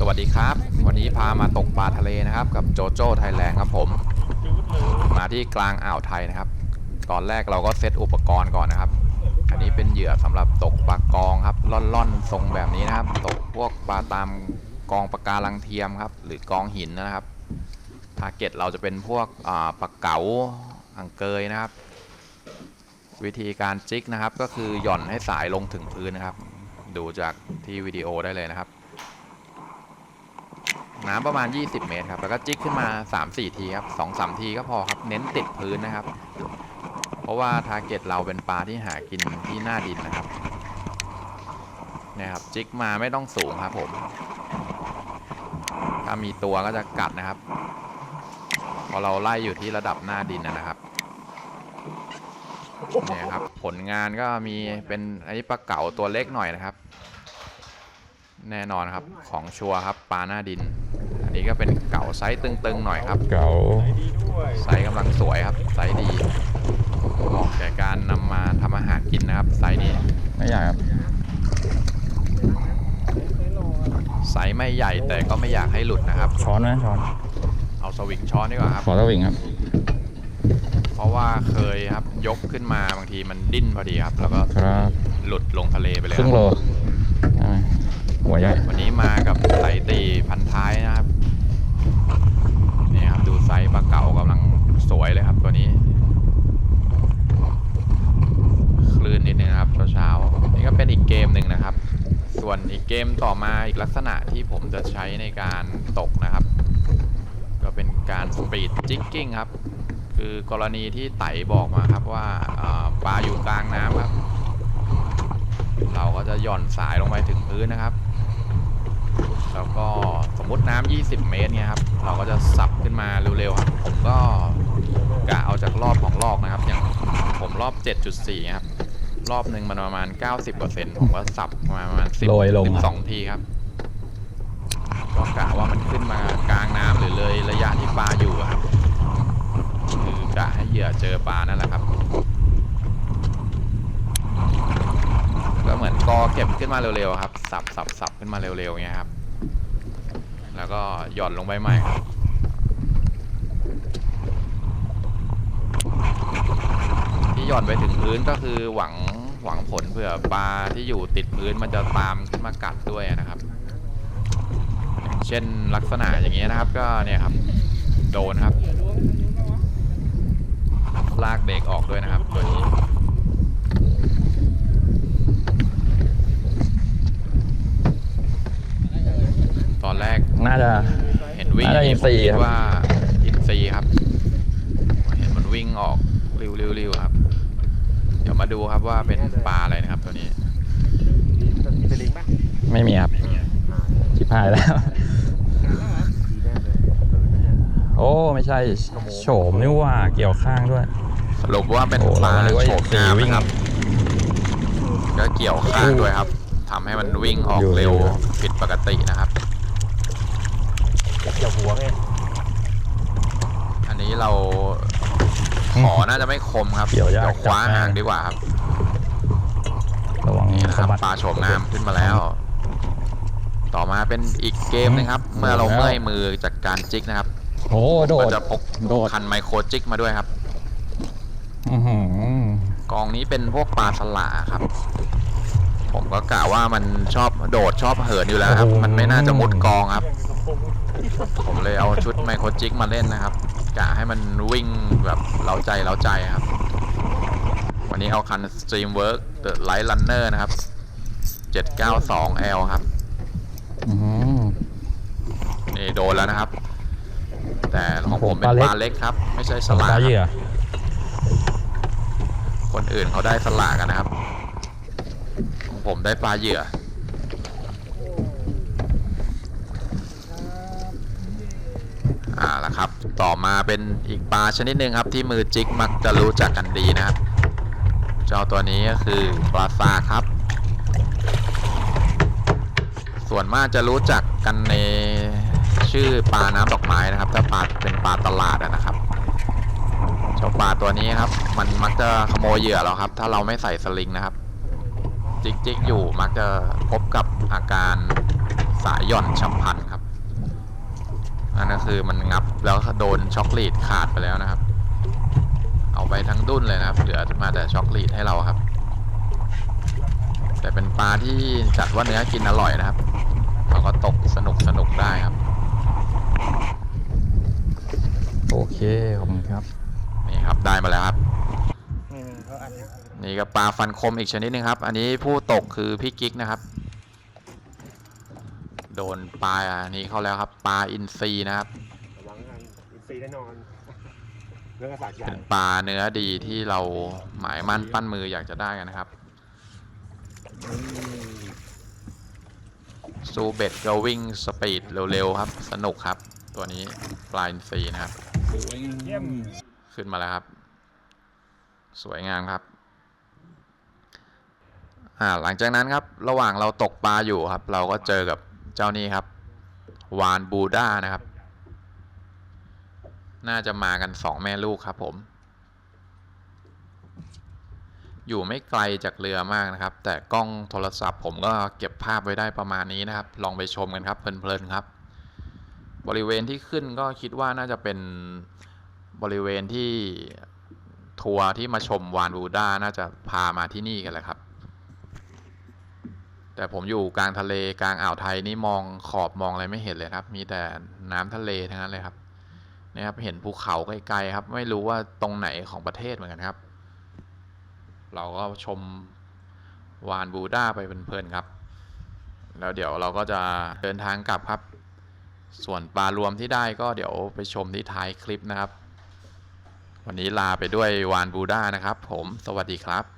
สวัสดีครับ วันนี้พามาตกปลาทะเลนะครับ กับโจโจ้ไทยแลนด์ครับผม มาที่กลางอ่าวไทยนะครับ ตอนแรกเราก็เซตอุปกรณ์ก่อนนะครับ อันนี้เป็นเหยื่อสำหรับตกปลากองครับล่อนๆทรงแบบนี้นะครับ ตกพวกปลาตามกองปะการังเทียมครับ หรือกองหินนะครับทาร์เก็ตเราจะเป็นพวกปลาเก๋าอังเกยนะครับ วิธีการจิกนะครับ ก็คือหย่อนให้สายลงถึงพื้นนะครับ ดูจากที่วิดีโอได้เลยนะครับ น้ำประมาณ 20 เมตรครับ แล้วก็จิกขึ้นมา 3-4 ทีครับ2-3 ทีก็พอครับ เน้นติดพื้นนะครับ เพราะว่าทาร์เก็ตเราเป็นปลาที่หากินที่หน้าดินนะครับเนี่ยครับ จิกมาไม่ต้องสูงครับผม ถ้ามีตัวก็จะกัดนะครับ พอเราไล่อยู่ที่ระดับหน้าดินนะนะครับเนี่ยครับ ผลงานก็มีเป็นอันนี้ปลาเก๋าตัวเล็กหน่อยนะครับ แน่นอนครับของชัวร์ครับปลาหน้าดิน อันนี้ก็เป็นเก๋าไซส์ตึงๆหน่อยครับเก๋าไซส์กำลังสวยครับไซส์ดีเหมาะแก่การนำมาทำอาหารกินนะครับไซส์นี้ไม่ใหญ่ครับไซส์ไม่ใหญ่แต่ก็ไม่อยากให้หลุดนะครับ ช้อนไหมช้อนเอาสวิงช้อนดีกว่าครับขอตะวิงครับ เพราะว่าเคยครับยกขึ้นมาบางทีมันดิ้นพอดีครับ แล้วก็ครับหลุดลงทะเลไปเลยครึ่งคโลรับได้ไหม หัวใหญ่ วันนี้มากับไสตีพันท้ายนะครับ นี่ครับดูไซส์ปลาเก๋ากำลังสวยเลยครับตัวนี้ คลื่นนิดนึงนะครับเช้าๆนี่ก็เป็นอีกเกมหนึ่งนะครับ ส่วนอีกเกมต่อมาอีกลักษณะที่ผมจะใช้ในการตกนะครับ ก็เป็นการสปีดจิกกิ้งครับ คือกรณีที่ไต่บอกมาครับว่าปลาอยู่กลางน้ำครับ เราก็จะหย่อนสายลงไปถึงพื้นนะครับ แล้วก็สมมุติน้ำ20 เมตรเนี่ยครับ เราก็จะสับขึ้นมาเร็วๆครับ ผมก็กะเอาจากรอบของรอบนะครับ อย่างผมรอบ 7.4 ครับ รอบหนึ่งมันประมาณ 90%ผมก็สับมาประมาณโรยลง10อะ 12 ทีครับ ก็กะว่ามันขึ้นมากลางน้ำหรือเลยระยะที่ปลาอยู่อะครับ คือกะให้เหยื่อเจอปลานั่นแหละครับ ก็เหมือนกอเก็บขึ้นมาเร็วๆครับ สับสับสับขึ้นมาเร็วๆเงี้ยครับ แล้วก็หย่อนลงไปใหม่ครับที่หย่อนไปถึงพื้นก็คือหวังหวังผลเผื่อปลาที่อยู่ติดพื้นมันจะตามขึ้นมากัดด้วยนะครับ เช่นลักษณะอย่างเงี้ยนะครับก็เนี่ยครับโดนครับ ลากเบรกออกด้วยนะครับตัวนี้ ตอ นแรกน่าจะ เห็นวิ่งน่าจะอินทรีย์ผมคิดครับ ว่าอินซีย์ครับ เห็นมันวิ่งออกริ้วๆๆครับ เดี๋ยวมาดูครับว่าเป็นปลาอะไรนะครับตัวนี้ มีสลิงปะไม่มีครับชิบหายแล้วโอ้ไม่ใช่โฉมนี่ว่าเกี่ยวข้างด้วย สรุปว่าเป็นโอ้ปลาเรานึกว่าโฉมงามวิ่งนะครับ ก็เกี่ยวข้างด้วยครับทำให้มันวิ่งออกอยู่เร็วอยู่ ผิดปกตินะครับ เกี่ยวหัวไง อันนี้เราขอน่าจะไม่ คมครับเกี่ยวยากดี๋คว้าจับแน่หางดีกว่าครับระวังนี่นะคสะรับบัดปลาโฉมงามขึ้นมาแล้ว ต่อมาเป็นอีกเกมหนึงครับ เมื่อเราแล้วเมื่อยมือจากการจิกนะครับโอ้โดก็ดจะพกโดด คันไมโครจิกมาด้วยครับ อื้อหือกองนี้เป็นพวกปลาสลาครับ ผมก็กะว่ามันชอบโดดชอบเหินอยู่แล้วครับ มันไม่น่าจะมุดกองครับ ผมเลยเอาชุดไมโครจิกมาเล่นนะครับ กะให้มันวิ่งแบบเล้าใจเล้าใจครับ วันนี้เอาคัน Streamwork The Light Runner นะครับ 792L ครับอื้อหือนี่โดนแล้วนะครับ แต่ของผมเป็นปปลาลาเล็เล็กกครับ ไม่ใช่สปลาลาคเหยื่อรับคนอื่นเขาได้สลากันนะครับ ของผมได้ปลาเหยื่ออ่าละครับ ต่อมาเป็นอีกปลาชนิดหนึ่งครับที่มือจิกมักจะรู้จักกันดีนะครับ เจ้าตัวนี้ก็คือปลาซาครับ ส่วนมากจะรู้จักกันในชื่อปลาน้ำดอกไม้นะครับ ถ้าปลาเป็นปลาตลาดนะครับเจ้าปลาตัวนี้ครับ มันมักจะขโมยเหยื่อเราครับ ถ้าเราไม่ใส่สลิงนะครับ จิกจิกอยู่มักจะพบกับอาการสายหย่อนฉับพลัน นั่นก็คือมันงับแล้วโดนช็อกโกแลตขาดไปแล้วนะครับ เอาไปทั้งดุ้นเลยนะครับ เหลือมาแต่ช็อกโกแลตให้เราครับ แต่เป็นปลาที่จัดว่าเนื้อกินอร่อยนะครับเราก็ตกสนุกสนุกได้ครับ โอเคขอบคุณครับ นี่ครับได้มาแล้วครับอืมเขาอันนี้นี่ก็ปลาฟันคมอีกชนิดหนึงครับ อันนี้ผู้ตกคือพี่กิ๊กนะครับ โดนปลาอันนี้เข้าแล้วครับ ปลาอินทรีนะครับ ระวังกันอินซีแน่นอนเรื่องกระสากใหญ่เป็นปลาเนื้อดีที่เราหมายมั่นปั้นมืออยากจะได้กันนะครับอืมซูเบ็ดก็วิ่งสปีดเร็วๆครับ สนุกครับ ตัวนี้ปลาอินทรีนะครับเยี่ยมขึ้นมาแล้วครับ สวยงามครับ อ่าหลังจากนั้นครับ ระหว่างเราตกปลาอยู่ครับ เราก็เจอกับ เจ้านี้ครับ วานบูด้านะครับ น่าจะมากันสองแม่ลูกครับผม อยู่ไม่ไกลจากเรือมากนะครับ แต่กล้องโทรศัพท์ผมก็เก็บภาพไว้ได้ประมาณนี้นะครับ ลองไปชมกันครับเพลินๆครับ บริเวณที่ขึ้นก็คิดว่าน่าจะเป็นบริเวณที่ทัวร์ที่มาชมวานบูด้าน่าจะพามาที่นี่กันแหละครับ แต่ผมอยู่กลางทะเลกลางอ่าวไทยนี่มองขอบมองอะไรไม่เห็นเลยครับ มีแต่น้ำทะเลทั้งนั้นเลยครับนี่ครับ เห็นภูเขาไกลๆครับ ไม่รู้ว่าตรงไหนของประเทศเหมือนกันครับ เราก็ชมวานบูด้าไปเพลินๆครับ แล้วเดี๋ยวเราก็จะเดินทางกลับครับ ส่วนปลารวมที่ได้ก็เดี๋ยวไปชมที่ท้ายคลิปนะครับ วันนี้ลาไปด้วยวานบูด้านะครับ ผมสวัสดีครับ